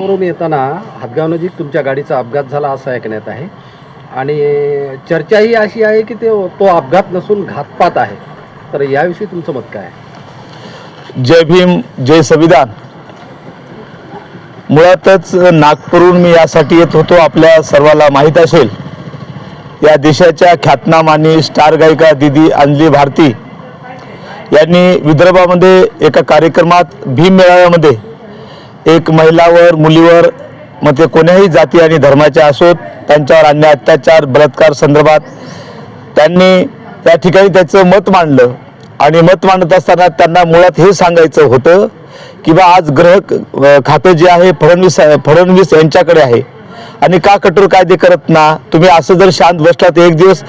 वरून येताना हातगाव नजीक तुमच्या गाडीचा अपघात झाला असं ऐकण्यात आहे. आणि चर्चा ही अशी आहे की ते तो अपघात नसून घातपात आहे. तर याविषयी तुमचं मत काय जय भीम जय संविधान. मुळातच नागपूरहून मी यासाठी येत होतो आपल्या सर्वाला माहीत असेल. या देशाच्या ख्यातनामानी स्टार गायिका दिदी अंजली भारती यांनी विदर्भामध्ये एका कार्यक्रमात भीम मेळाव्यामध्ये एक महिलावर मुलीवर मग ते कोण्याही जाती आणि धर्माच्या असोत त्यांच्यावर अन्याय अत्याचार बलात्कार संदर्भात त्यांनी त्या ठिकाणी त्याचं मत मांडलं. आणि मत मांडत असताना त्यांना मुळात हे सांगायचं होतं की बा आज ग्रह खातं जे आहे फडणवीस फडणवीस यांच्याकडे आहे. आणि का कठोर कायदे करत ना? तुम्ही असं जर शांत बसलात एक दिवस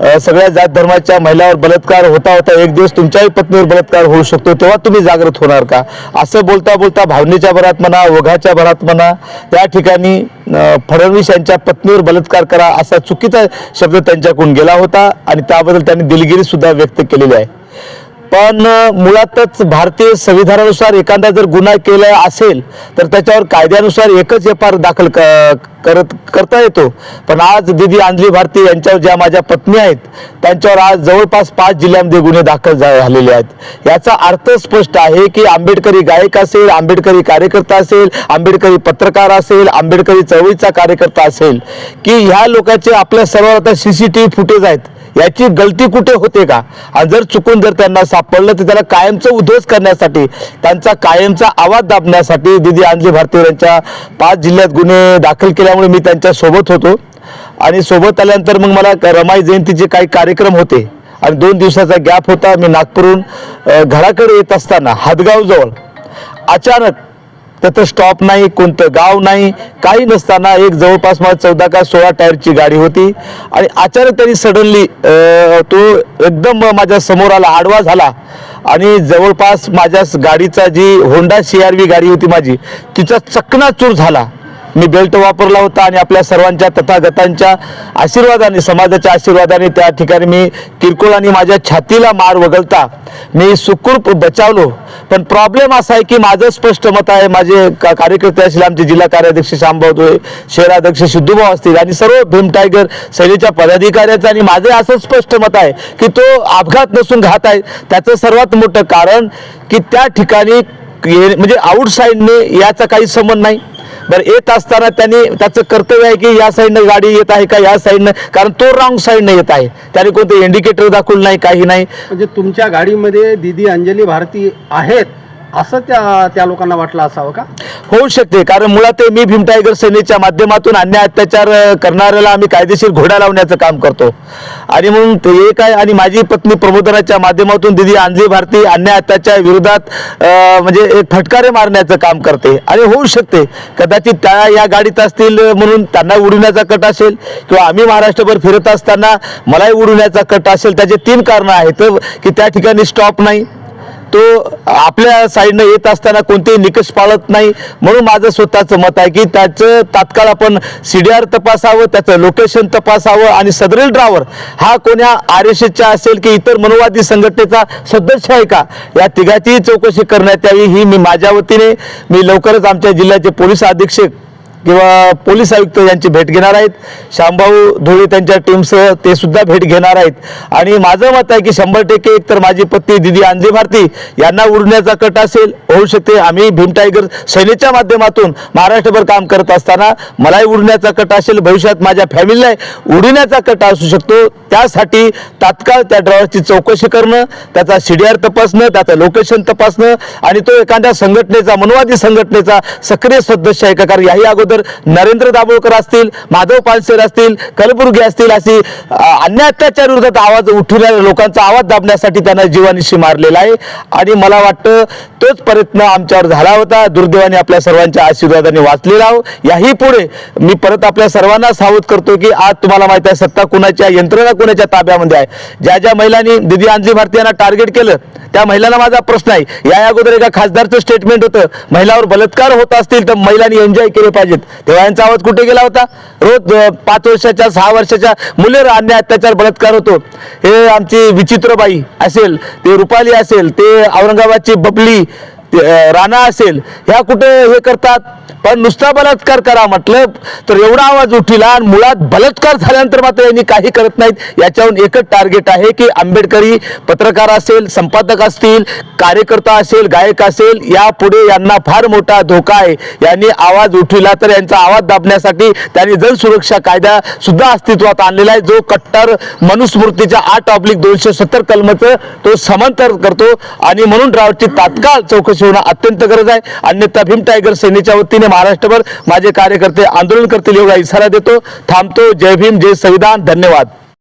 सगळ्या जात धर्माच्या महिलावर बलात्कार होता होता एक दिवस तुमच्याही पत्नीवर बलात्कार होऊ शकतो तेव्हा तुम्ही जागृत होणार का? असं बोलता बोलता भावनेच्या भरात म्हणा ओघाच्या भरात म्हणा त्या ठिकाणी फडणवीस यांच्या पत्नीवर बलात्कार करा असा चुकीचा शब्द त्यांच्याकडून गेला होता आणि त्याबद्दल त्यांनी दिलगिरी सुद्धा व्यक्त केलेली आहे. पण मुळातच भारतीय संविधानानुसार एखादा जर गुन्हा केला असेल तर त्याच्यावर कायद्यानुसार एकच एफ आर दाखल क- करत करता येतो. पण आज दिदी अंजली भारती यांच्यावर ज्या माझ्या पत्नी आहेत त्यांच्यावर आज जवळपास पाच जिल्ह्यांमध्ये गुन्हे दाखल झालेले आहेत. याचा अर्थ स्पष्ट आहे की आंबेडकरी गायक असेल आंबेडकरी कार्यकर्ता असेल आंबेडकरी पत्रकार असेल आंबेडकरी चळवळीचा कार्यकर्ता असेल की ह्या लोकांचे आपल्या सर्व आता सीसीटीव्ही फुटेज आहेत याची गलती कुठे होते का? आणि जर चुकून जर त्यांना सापडलं तर त्याला कायमचं उद्ध्वस्त करण्यासाठी त्यांचा कायमचा आवाज दाबण्यासाठी दिदी अंजली भारती यांच्या पाच जिल्ह्यात गुन्हे दाखल त्यामुळे मी त्यांच्यासोबत होतो. आणि सोबत आल्यानंतर मग मला रमाई जयंतीचे काही कार्यक्रम होते. आणि दोन दिवसाचा गॅप होता. मी नागपूरहून घराकडे येत असताना हातगावजवळ अचानक तिथं स्टॉप नाही कोणतं गाव नाही काही नसताना एक जवळपास मला चौदा का सोळा टायरची गाडी होती. आणि अचानक त्यांनी सडनली तो एकदम माझ्यासमोर आला आडवा झाला. आणि जवळपास माझ्या गाडीचा जी होंडा सी आर व्ही गाडी होती माझी तिचा चकनाचूर झाला. मी बेल्ट वापरला होता आणि आपल्या सर्वांच्या तथागतांच्या आशीर्वादाने समाजाच्या आशीर्वादाने त्या ठिकाणी मी किरकोळ आणि माझ्या छातीला मार वगळता मी सुखरूप बचावलो. पण प्रॉब्लेम असा आहे की माझं स्पष्ट मत आहे माझे का- कार्यकर्ते असतील आमचे जिल्हा कार्याध्यक्ष श्यामभाऊ शहराध्यक्ष सिद्धूभाऊ असतील आणि सर्व भीम टायगर सेनेच्या पदाधिकाऱ्याचं आणि माझं असं स्पष्ट मत आहे की तो अपघात नसून घात आहे. त्याचं सर्वात मोठं कारण की त्या ठिकाणी म्हणजे आउटसाईडने याचा काही संबंध नाही. बरं येत असताना त्यांनी त्याचं कर्तव्य आहे की या साईडनं गाडी येत आहे का या साईडनं कारण तो रॉंग साईडनं येत आहे. त्याने कोणते इंडिकेटर दाखवलं नाही काही नाही. म्हणजे तुमच्या गाडीमध्ये दिदी अंजली भारती आहेत असं त्या त्या लोकांना वाटलं असावं का? होऊ शकते कारण मुळात मी भीम टायगर सेनेच्या माध्यमातून अन्याय अत्याचार करणाऱ्याला आम्ही कायदेशीर घोडा लावण्याचं काम करतो. आणि म्हणून ते एक आहे आणि माझी पत्नी प्रबोधनाच्या माध्यमातून दिदी आंजली भारती अन्याय अत्याचार विरोधात म्हणजे एक फटकारे मारण्याचं काम करते. आणि होऊ शकते कदाचित त्या या गाडीत असतील म्हणून त्यांना उडवण्याचा कट असेल किंवा आम्ही महाराष्ट्रभर फिरत असताना मलाही उडवण्याचा कट असेल त्याचे तीन कारणं आहेत की त्या ठिकाणी स्टॉप नाही तो आपल्या साईडनं येत असताना कोणतेही निकष पाळत नाही. म्हणून माझं स्वतःचं मत आहे की त्याचं तात्काळ आपण सी डी आर तपासावं त्याचं लोकेशन तपासावं आणि सदरील ड्रावर हा कोण्या आर एस एसच्या असेल की इतर मनोवादी संघटनेचा सदस्य आहे का? या तिघाचीही चौकशी करण्यात यावी ही मी माझ्या वतीने. मी लवकरच आमच्या जिल्ह्याचे पोलीस अधीक्षक किंवा पोलीस आयुक्त यांची भेट घेणार आहेत. श्यामभाऊ धुळे त्यांच्या टीमसह ते सुद्धा भेट घेणार आहेत. आणि माझं मत आहे की शंभर टक्के एक तर माझी पत्नी दिदी आंजे भारती यांना उडण्याचा कट असेल होऊ शकते. आम्ही भीम टायगर सेनेच्या माध्यमातून महाराष्ट्रभर काम करत असताना मलाही उडण्याचा कट असेल. भविष्यात माझ्या फॅमिलीला उडण्याचा कट असू शकतो. त्यासाठी तात्काळ त्या ड्रायव्हरची चौकशी करणं त्याचा सीडीआर तपासणं त्याचं लोकेशन तपासणं आणि तो एखाद्या संघटनेचा मनवादी संघटनेचा सक्रिय सदस्य आहे का कारण याही अगोदर नरेंद्र दाभोळकर असतील माधव पानसेर असतील कलबुर्गी असतील अशी अ, अन्याय अत्याचार विरोधात आवाज उठवणाऱ्या लोकांचा आवाज दाबण्यासाठी त्यांना जीवानिशी मारलेला आहे. आणि मला वाटतं तोच प्रयत्न आमच्यावर झाला होता. दुर्दैवाने आपल्या सर्वांच्या आशीर्वादाने वाचलेला आहो. याही पुढे मी परत आपल्या सर्वांना सावध करतो की आज तुम्हाला माहिती आहे सत्ता कुणाच्या यंत्रणा कुणाच्या ताब्यामध्ये आहे? ज्या ज्या महिलांनी दिदी अंजली भारती यांना टार्गेट केलं त्या महिलांना माझा प्रश्न आहे. या अगोदर एका खासदारचं स्टेटमेंट होतं. महिलावर बलात्कार होत असतील तर महिलांनी एन्जॉय केले पाहिजेत. तेव्हा यांचा आवाज कुठे गेला होता? रोज पाच वर्षाच्या सहा वर्षाच्या मुलीवर अन्याय अत्याचार बलात्कार होतो. हे आमची विचित्रबाई असेल ते रुपाली असेल ते औरंगाबादची बबली ते, राणा असेल ह्या कुठे हे करतात? पण नुसता बलात्कार करा म्हटलं तर एवढा आवाज उठिला आणि मुळात बलात्कार झाल्यानंतर मात्र यांनी काही करत नाहीत. याच्याहून एकच टार्गेट आहे की आंबेडकरी पत्रकार असेल संपादक असतील कार्यकर्ता असेल गायक असेल यापुढे यांना फार मोठा धोका आहे. यांनी आवाज उठविला तर यांचा आवाज दाबण्यासाठी त्यांनी जनसुरक्षा कायदा सुद्धा अस्तित्वात आणलेला आहे. जो कट्टर मनुस्मृतीच्या आठ ऑब्लिक दोनशे सत्तर कलमाचं तो समांतर करतो. आणि म्हणून रावची तात्काळ चौकशी होणं अत्यंत गरज आहे. अन्यथा भीम टायगर सेनेच्या वतीने महाराष्ट्रभर माझे कार्यकर्ते आंदोलन करतील एवढा इशारा देतो. थांबतो. जय भीम जय संविधान. धन्यवाद.